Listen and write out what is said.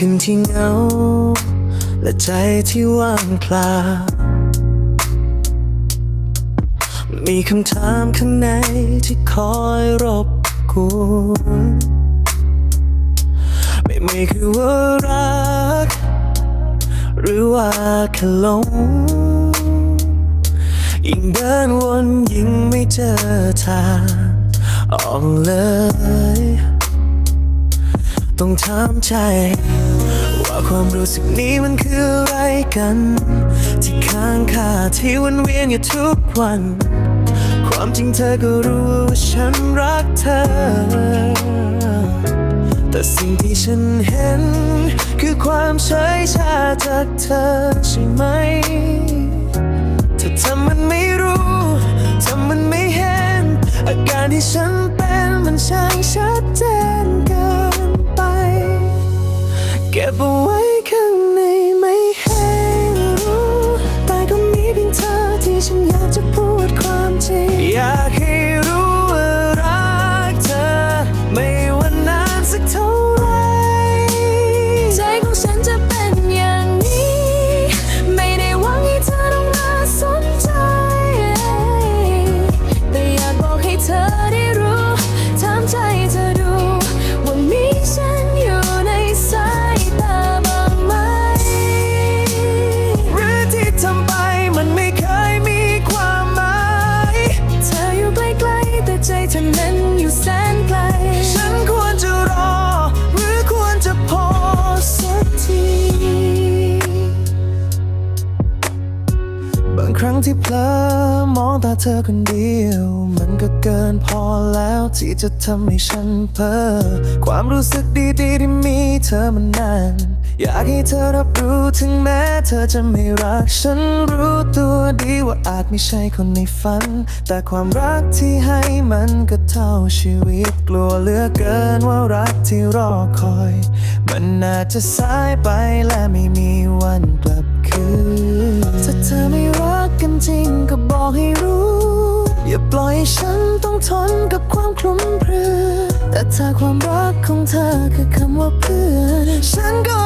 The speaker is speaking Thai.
คืนที่เหงา และใจที่ว่างเปล่ามีคำถามข้างในที่คอยรบกวนไม่ไม่คือว่ารัก หรือว่าแค่หลงยิ่งเดินวนยิ่งไม่เจอทางออกเลย ต้องถามใจ ว่าความรู้สึกนี้มันคืออะไรกัน ที่ค้างคาที่วนเวียนอยู่ทุกวัน ความจริงเธอก็รู้ว่าฉันรักเธอ แต่สิ่งที่ฉันเห็น คือความเฉยชาจากเธอใช่ไหมถ้าทำมันไม่รู้ทำมันไม่เห็น อาการที่ฉันเป็นมันช่างชัดเจน เก็ ทั้งที่เผลอมองตาเธอคนเดียว มันก็เกินพอแล้วที่จะทำให้ฉันเพ้อความรู้สึกดีๆที่มีเธอมันนาน อยากให้เธอรับรู้ถึงแม้เธอจะไม่รัก ฉันรู้ตัวดีว่าอาจไม่ใช่คนในฝัน แต่ความรักที่ให้มันก็เท่าชีวิต กลัวเหลือเกินว่ารักที่รอคอย มันอาจจะสายไปและไม่มีวันกลับ คืนถ้าเธอไม่รักกันจริงก็บอกให้รู้ อย่าปล่อยให้ฉันต้องทนกับความคลุมเครือแต่ถ้าความรักของเธอคือคำว่าเพื่อนฉันก็